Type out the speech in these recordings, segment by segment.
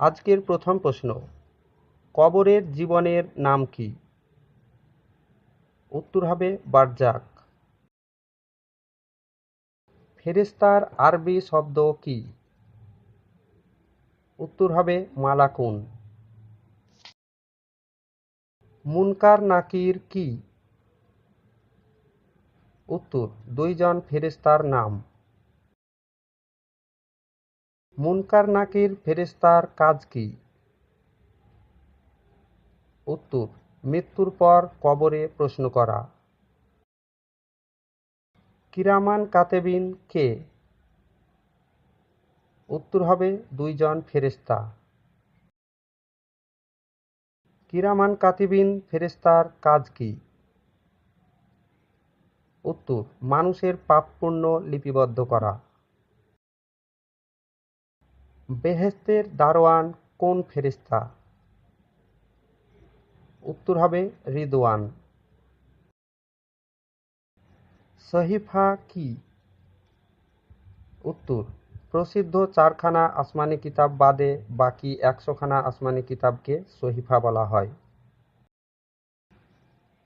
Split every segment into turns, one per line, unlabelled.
আজকের প্রথম প্রশ্ন, কবরের জীবনের নাম কি? উত্তর হবে বারজাক। ফেরেশতার আরবি শব্দ কি? উত্তর হবে মালাকুন। মুনকার নাকির কি? উত্তর, দুইজন ফেরেশতার নাম। মুনকার নাকির ফেরেশতার কাজ কি? উত্তর, মৃত্যুর পর কবরে প্রশ্ন করা। কিরামান কাতেবিন কে? উত্তর হবে, দুইজন ফেরেশতা। কিরামান কাতিবিন ফেরেশতার কাজ কি? উত্তর, মানুষের পাপ পুণ্য লিপিবদ্ধ করা। বেহেস্তের দারোয়ান কোন ফেরেশতা? উত্তর হবে রিদওয়ান। সহিফা কি? উত্তর, প্রসিদ্ধ চারখানা আসমানি কিতাব বাদে বাকি একশোখানা আসমানি কিতাবকে সহিফা বলা হয়।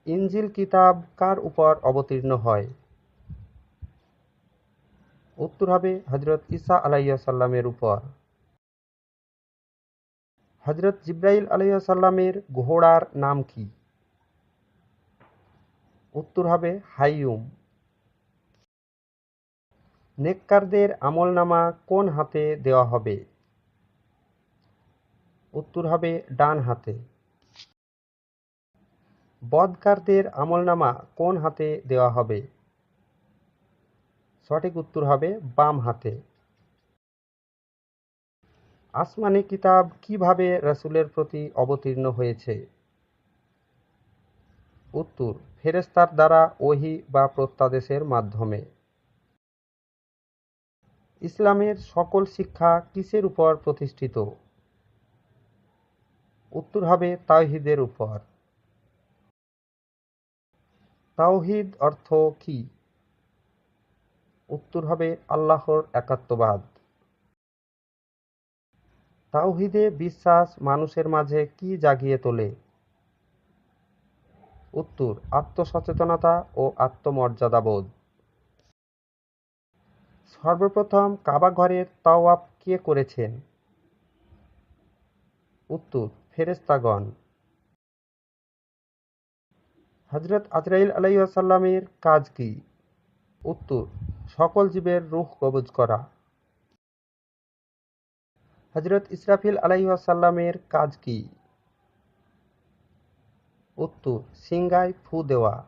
ইঞ্জিল কিতাব কার উপর অবতীর্ণ হয়? উত্তর হবে হজরত ঈসা আলাইসাল্লামের উপর। হজরত জিব্রাইল আলাইসাল্লামের ঘোড়ার নাম কি? উত্তর হবে হাইয়ুম। নেককারদের আমলনামা কোন হাতে দেওয়া হবে? উত্তর হবে ডান হাতে। বদকারদের আমলনামা কোন হাতে দেওয়া হবে? সঠিক উত্তর হবে বাম হাতে। আসমানি কিতাব কীভাবে রসুলের প্রতি অবতীর্ণ হয়েছে? উত্তর ফেরেস্তার দ্বারা ওহি বা প্রত্যাদেশের মাধ্যমে। ইসলামের সকল শিক্ষা কিসের উপর প্রতিষ্ঠিত? উত্তর হবে তাওহিদের উপর। তাওহিদ অর্থ কি? উত্তর হবে আল্লাহর একাত্মবাদ। তাওহিদে বিশ্বাস মানুষের মাঝে কি জাগিয়ে তোলে? উত্তর, আত্মসচেতনতা ও আত্মমর্যাদাবোধ। সর্বপ্রথম কাবা ঘরের তাওয়াফ কে করেছেন? উত্তর ফেরেস্তাগণ হজরত আজরাইল আলাইসাল্লামের কাজ কি? উত্তর, সকল জীবের রুখ কবজ করা। হজরত ইসরাফিল আলাইসাল্লামের কাজ কি? উত্তর সিংগায় ফু দেওয়া।